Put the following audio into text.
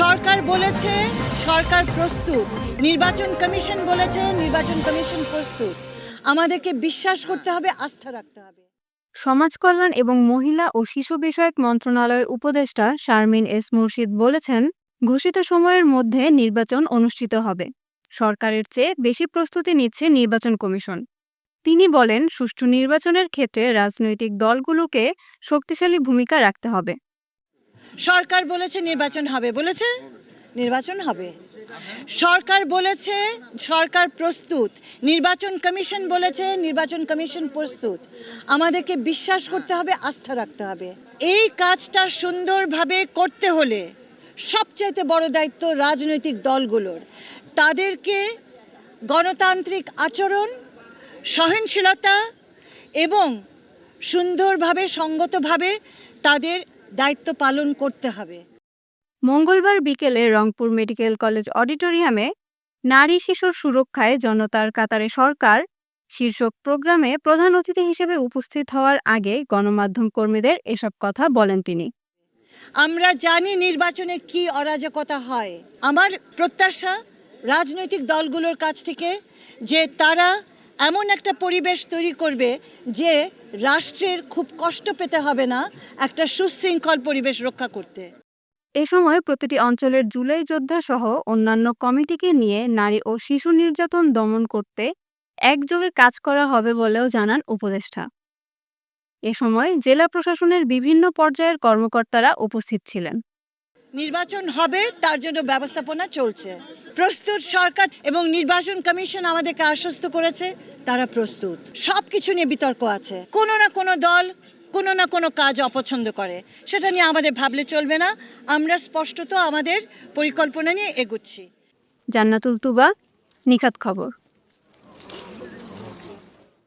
সরকার বলেছে, সরকার প্রস্তুত। নির্বাচন কমিশন বলেছে, নির্বাচন কমিশন প্রস্তুত। আমাদেরকে বিশ্বাস করতে হবে, আস্থা রাখতে হবে। সমাজ কল্যাণ এবং মহিলা ও শিশু বিষয়ক মন্ত্রণালয়ের উপদেষ্টা শারমিন এস মুর্শিদ বলেছেন, ঘোষিত সময়ের মধ্যে নির্বাচন অনুষ্ঠিত হবে। সরকারের চেয়ে বেশি প্রস্তুতি নিচ্ছে নির্বাচন কমিশন। তিনি বলেন, সুষ্ঠু নির্বাচনের ক্ষেত্রে রাজনৈতিক দলগুলোকে শক্তিশালী ভূমিকা রাখতে হবে। সরকার বলেছে নির্বাচন হবে, বলেছে? নির্বাচন হবে। সরকার বলেছে সরকার প্রস্তুত। নির্বাচন কমিশন বলেছে নির্বাচন কমিশন প্রস্তুত। আমাদেরকে বিশ্বাস করতে হবে, আস্থা রাখতে হবে। এই কাজটা সুন্দরভাবে করতে হলে সবচাইতে বড় দায়িত্ব রাজনৈতিক দলগুলোর। তাদেরকে গণতান্ত্রিক আচরণ সহনশীলতা এবং সুন্দরভাবে, সঙ্গতভাবে তাদের দায়িত্ব পালন করতে হবে। মঙ্গলবার বিকেলে রংপুর মেডিকেল কলেজ অডিটোরিয়ামে নারী শিশুর সুরক্ষায় জনতার কাতারে সরকার শীর্ষক প্রোগ্রামে প্রধান অতিথি হিসেবে উপস্থিত হওয়ার আগে গণমাধ্যম কর্মীদের এসব কথা বলেন তিনি। আমরা জানি নির্বাচনে কি অরাজকতা হয়। আমার প্রত্যাশা রাজনৈতিক দলগুলোর কাছ থেকে যে তারা এমন একটা পরিবেশ তৈরি করবে যে রাষ্ট্রের খুব কষ্ট পেতে হবে না একটা সুশৃঙ্খল পরিবেশ রক্ষা করতে। এ সময় প্রতিটি অঞ্চলের জুলাই যোদ্ধা সহ অন্যান্য কমিটিকে নিয়ে নারী ও শিশু নির্যাতন দমন করতে একযোগে কাজ করা হবে বলেও জানান উপদেষ্টা। এ সময় জেলা প্রশাসনের বিভিন্ন পর্যায়ের কর্মকর্তারা উপস্থিত ছিলেন। নির্বাচন হবে, তার জন্য ব্যবস্থাপনা চলছে। প্রস্তুত সরকার এবং নির্বাচন কমিশন আমাদেরকে আশ্বস্ত করেছে, তারা প্রস্তুত। সব কিছু নিয়ে বিতর্ক আছে। কোনো না কোনো দল, কোনো না কোনো কাজ অপছন্দ করে। সেটা নিয়ে আমাদের ভাবলে চলবে না। আমরা স্পষ্টত আমাদের পরিকল্পনা নিয়ে এগুচ্ছি। জান্নাতুল তুবা, নিখাত খবর।